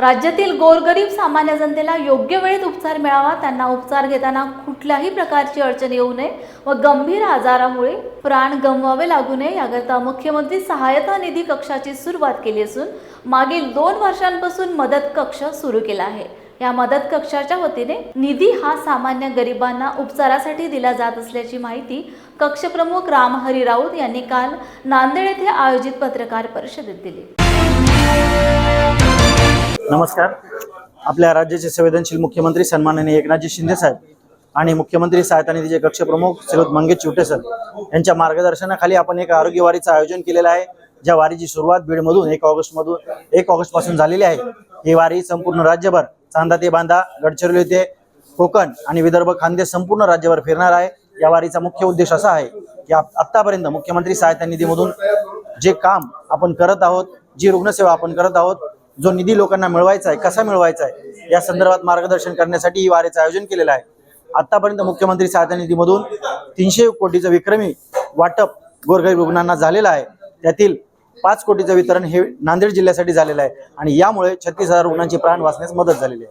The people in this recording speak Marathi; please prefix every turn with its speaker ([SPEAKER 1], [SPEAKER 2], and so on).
[SPEAKER 1] राज्यातील गोरगरीब सामान्य जनतेला योग्य वेळेत उपचार मिळावा त्यांना उपचार घेताना कुठल्याही प्रकारची अडचण येऊ नये व गंभीर आजारामुळे प्राण गमवावे लागू नये याकरता मुख्यमंत्री सहायता निधी कक्षाची सुरुवात केली असून मागील दोन वर्षांपासून मदत कक्ष सुरू केला आहे. या मदत कक्षाच्या वतीने निधी हा सामान्य गरिबांना उपचारासाठी दिला जात असल्याची माहिती कक्षप्रमुख रामहरी राऊत यांनी काल नांदेड येथे आयोजित पत्रकार परिषदेत दिली.
[SPEAKER 2] नमस्कार. आपल्या राज्याचे संवेदनशील मुख्यमंत्री सन्माननीय एकनाथजी शिंदे साहेब आणि मुख्यमंत्री सहायता निधीचे कक्षप्रमुख श्रीयुत मंगेश चिवटे सर यांच्या मार्गदर्शनाखाली आपण एक आरोग्य वारीचं आयोजन केलेलं आहे. ज्या वारीची सुरुवात बीडमधून एक ऑगस्टमधून एक ऑगस्टपासून झालेली आहे. ही वारी संपूर्ण राज्यभर चांदा ते बांधा गडचिरोली ते कोकण आणि विदर्भ खांदे संपूर्ण राज्यभर फिरणार आहे. या वारीचा मुख्य उद्देश असा आहे की आप- आत्तापर्यंत मुख्यमंत्री सहायता निधीमधून जे काम आपण करत आहोत जी रुग्णसेवा आपण करत आहोत जो निधी लोकांना मिळवायचा आहे कसा मिळवायचा आहे या संदर्भात मार्गदर्शन करण्यासाठी ही आयोजन केलेलं आहे. आतापर्यंत मुख्यमंत्री सहायता निधीमधून तीनशे कोटीचं विक्रमी वाटप गोरगरीब रुग्णांना झालेलं आहे. त्यातील पाच कोटीचं वितरण हे नांदेड जिल्ह्यासाठी झालेलं आहे आणि यामुळे छत्तीस हजार रुग्णांची प्राण वाचण्यास मदत झालेली आहे.